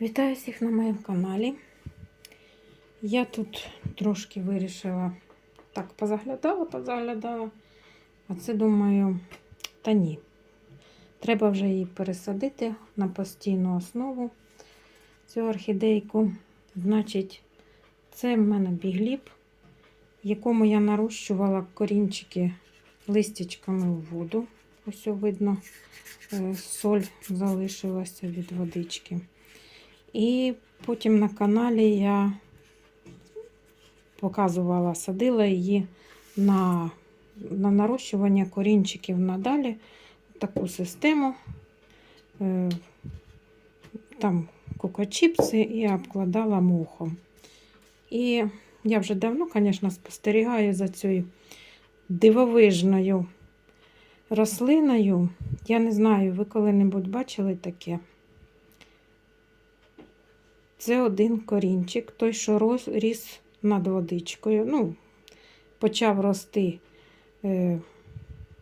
Вітаю всіх на моєму каналі. Я тут трошки вирішила так позаглядала, позаглядала. А це думаю, та ні. Треба вже її пересадити на постійну основу цю орхідейку. Значить, це в мене бігліп, в якому я нарощувала корінчики листячками в воду. Ось видно, е, соль залишилася від водички. І потім на каналі я показувала, садила її на, на нарощування корінчиків надалі. Таку систему. Е, Там кокочіпси і обкладала мухом. І я вже давно, звісно, спостерігаю за цією дивовижною рослиною. Я не знаю, ви коли-небудь бачили таке? Це один корінчик, той, що рос, ріс над водичкою. Ну, почав рости е,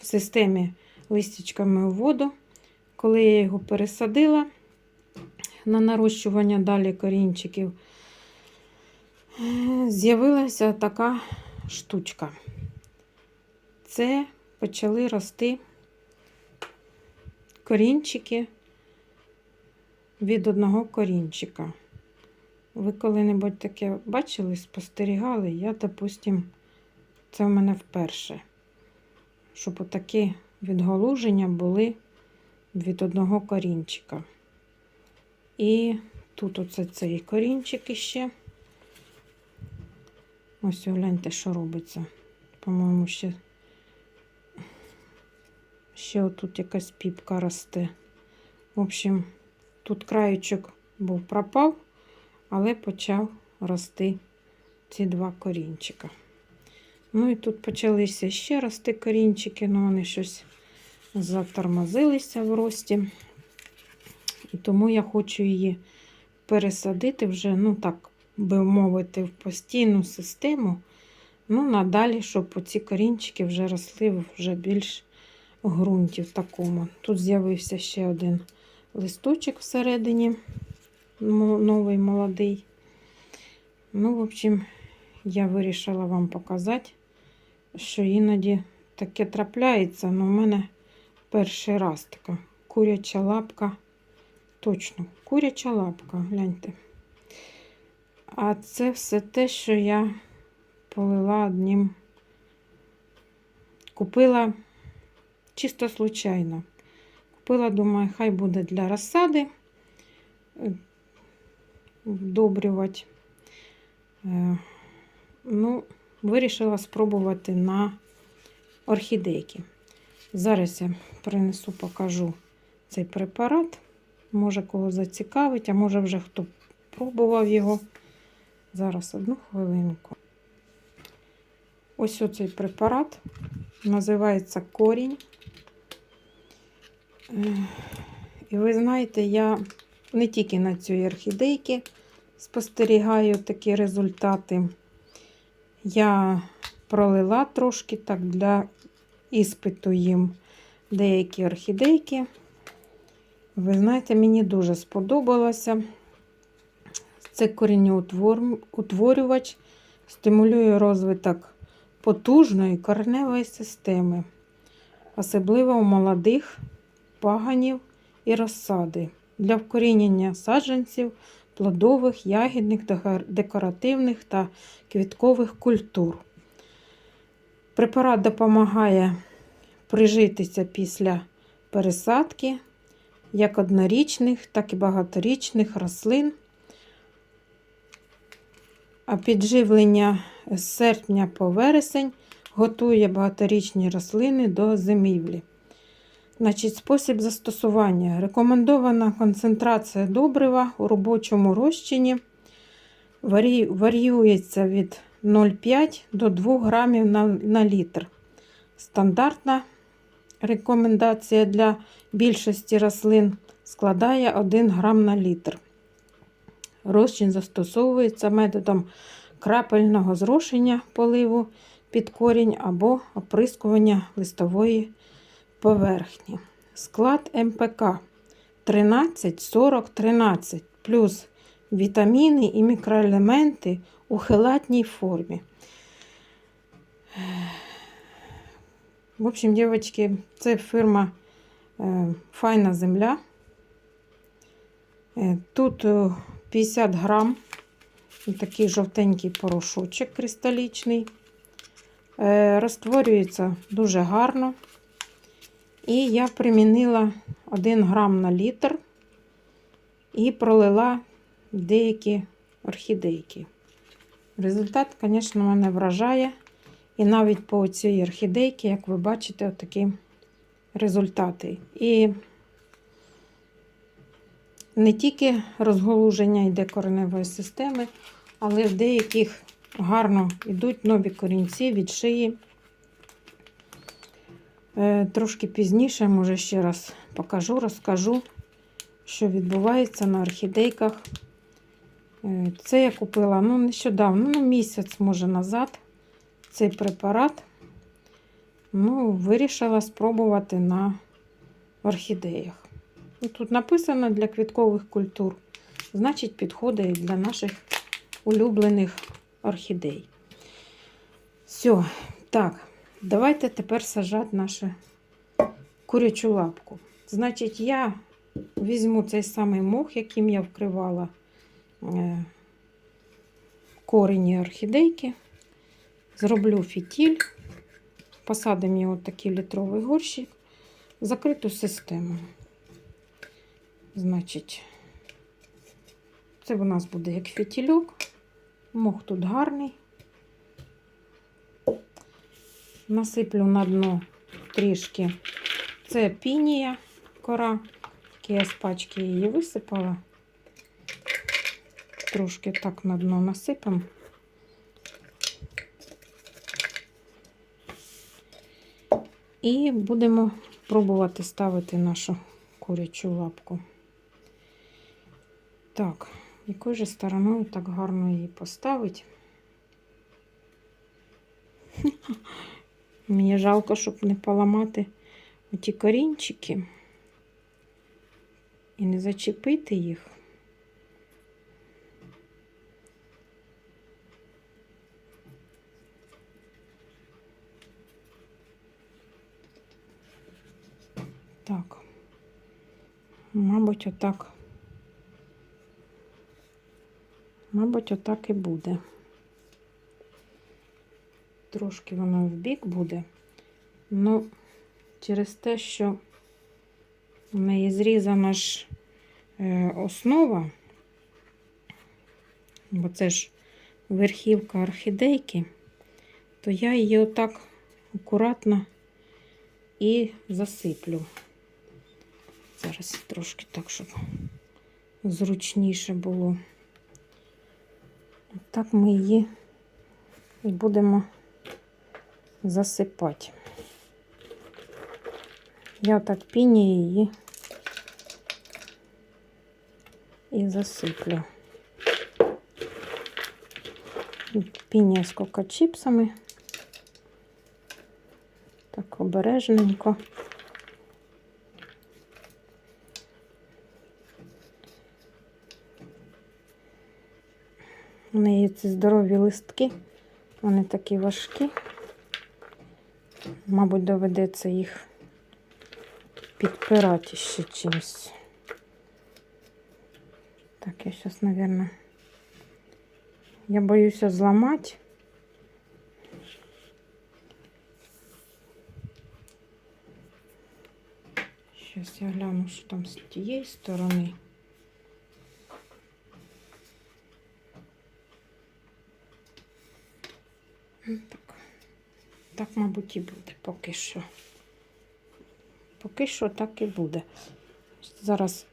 в системі листячками у воду. Коли я його пересадила на нарощування далі корінчиків, е, з'явилася така штучка. Це почали рости корінчики від одного корінчика. Ви коли-небудь таке бачили, спостерігали? Я, допустим, це в мене вперше. Щоб отакі відголуження були від одного корінчика. І тут оце цей корінчик іще. Ось гляньте, що робиться. По-моєму, ще, ще отут якась піпка росте. В общем, тут краєчок був пропав але почав рости ці два корінчика. Ну і тут почалися ще рости корінчики, але вони щось затормозилися в рості. І тому я хочу її пересадити вже, ну так би мовити, в постійну систему. Ну, надалі, щоб оці корінчики вже росли вже більш ґрунті такому. Тут з'явився ще один листочок всередині новий молодий. Ну, в общем, я вирішила вам показати, що іноді таке трапляється, але в мене перший раз така куряча лапка. Точно, куряча лапка, гляньте. А це все те, що я полила одним, купила чисто случайно. Купила, думаю, хай буде для розсади вдобрювати. Е, ну, вирішила спробувати на орхідейки. Зараз я принесу, покажу цей препарат. Може, кого зацікавить, а може вже хто пробував його. Зараз одну хвилинку. Ось оцей препарат. Називається корінь. Е, і ви знаєте, я не тільки на цій орхідейці спостерігаю такі результати. Я пролила трошки так для іспиту їм деякі орхідейки. Ви знаєте, мені дуже сподобалося. Це коріннеутворювач, стимулює розвиток потужної кореневої системи, особливо у молодих паганів і розсади для вкорінення саджанців, плодових, ягідних, декоративних та квіткових культур. Препарат допомагає прижитися після пересадки як однорічних, так і багаторічних рослин. А підживлення з серпня по вересень готує багаторічні рослини до зимівлі. Значить, Спосіб застосування. Рекомендована концентрація добрива у робочому розчині варіюється від 0,5 до 2 грамів на, на літр. Стандартна рекомендація для більшості рослин складає 1 грам на літр. Розчин застосовується методом крапельного зрошення поливу під корінь або оприскування листової поверхні. Склад МПК 13, 40, 13 плюс вітаміни і мікроелементи у хелатній формі. В общем, дівчатки, це фірма е, Файна земля. Е, Тут е, 50 грам, такий жовтенький порошочок кристалічний. Е, Розтворюється дуже гарно. І я примінила 1 грам на літр і пролила деякі орхідейки. Результат, звісно, мене вражає. І навіть по цій орхідейці, як ви бачите, такі результати. І не тільки розголуження йде кореневої системи, але в деяких гарно йдуть нові корінці від шиї. Е, Трошки пізніше, може, ще раз покажу, розкажу, що відбувається на орхідейках. Е, Це я купила ну, нещодавно, ну, місяць, може, назад цей препарат. Ну, вирішила спробувати на орхідеях. Ну, Тут написано для квіткових культур. Значить, підходить для наших улюблених орхідей. Все, так, давайте тепер сажати нашу курячу лапку. Значить, я візьму цей самий мох, яким я вкривала е, корені орхідейки. Зроблю фітіль, посадимо його такий літровий горщик, закриту систему. Значить, це у нас буде як фітільок. Мох тут гарний. Насиплю на дно трішки. Це пінія кора, яку я з пачки її висипала. Трошки так на дно насипемо. І будемо пробувати ставити нашу курячу лапку. Так, якою же стороною так гарно її поставити? Мені жалко, щоб не поламати оті корінчики і не зачепити їх. Так, мабуть, отак. Мабуть, отак і буде. Трошки воно в бік буде, ну, через те, що в неї зрізана ж е, основа, бо це ж верхівка орхідейки, то я її отак акуратно і засиплю. Зараз трошки так, щоб зручніше було. Так ми її будемо засипати. Я так піні її і засиплю. Пінія з кока-чіпсами. Так обережненько. У неї ці здорові листки, вони такі важкі. Мабуть, доведеться їх підпирати ще чимось. Так, я зараз, мабуть, я боюся зламати. Зараз я гляну, що там з тієї сторони. Так, так, мабуть, і буде поки що. Поки що так і буде. Зараз,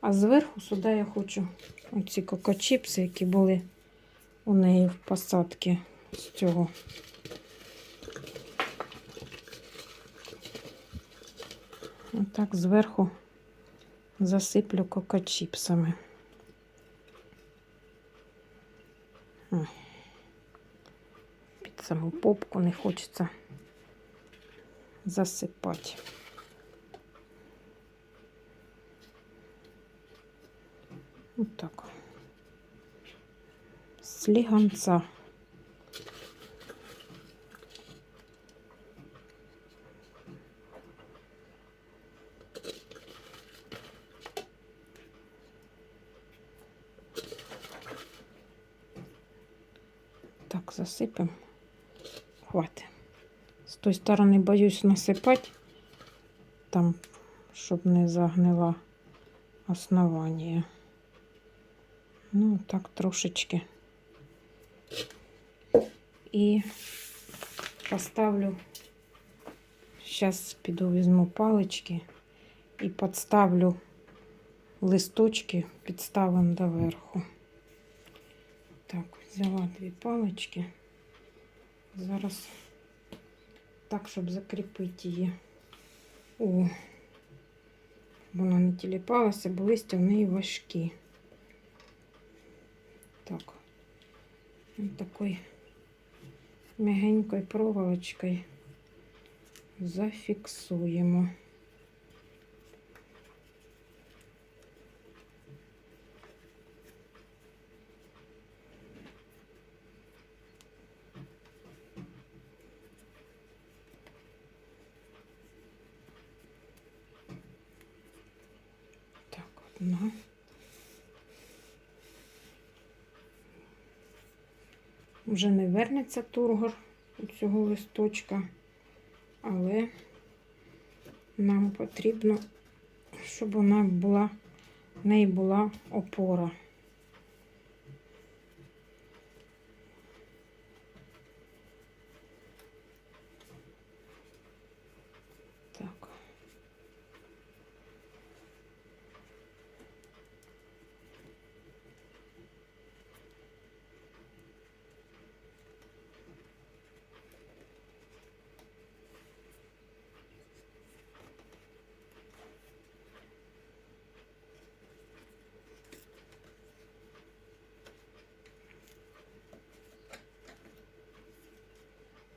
а зверху сюди я хочу оці кокочіпси, які були у неї в посадці з цього. Отак зверху засиплю кокочіпсами. М. Саму попку не хочеться засипати. Отак. Сліганця. Так, засипемо. Хватить. З тої сторони боюсь насипати, там, щоб не загнила основання. Ну, так трошечки. І поставлю, зараз піду візьму палички і підставлю листочки, підставимо доверху. Так, взяла дві палички. Зараз так, щоб закріпити її. О, вона не тіліпалася, бо листя в неї важкі. Так, ось такою м'ягенькою проволочкою зафіксуємо. Так, одна. Вже не вернеться тургор у цього листочка, але нам потрібно, щоб вона була, в неї була опора. Так.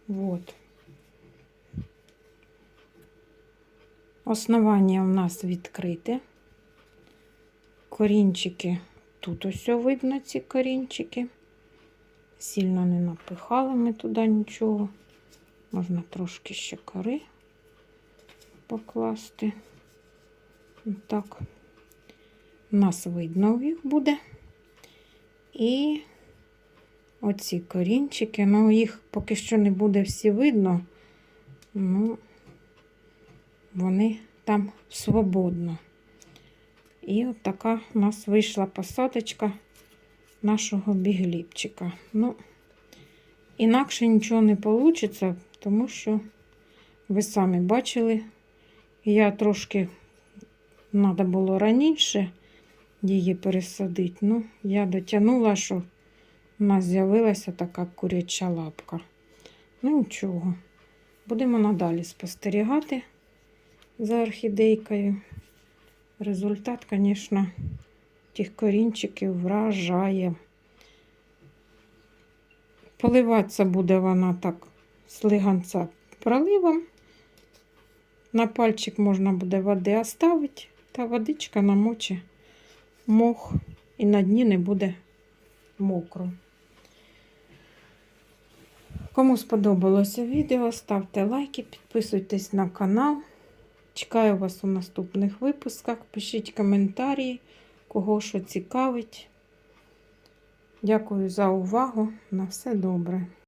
Вот. Основання у нас відкрите. Корінчики, тут ось видно ці корінчики. Сильно не напихали ми туди нічого. Можна трошки ще кори покласти. Так. У нас видно їх буде. І оці корінчики, ну їх поки що не буде всі видно, ну, вони там свободно. І от така у нас вийшла посадочка нашого бігліпчика. Ну, інакше нічого не вийде, тому що ви самі бачили, я трошки треба було раніше її пересадити. Ну, я дотягнула, що у нас з'явилася така куряча лапка. Ну, нічого. Будемо надалі спостерігати за орхідейкою. Результат, звісно, тих корінчиків вражає. Поливатися буде вона так з лиганця проливом. На пальчик можна буде води оставити, та водичка намочить мох і на дні не буде мокро. Кому сподобалося відео, ставте лайки, підписуйтесь на канал. Чекаю вас у наступних випусках. Пишіть коментарі, кого що цікавить. Дякую за увагу. На все добре.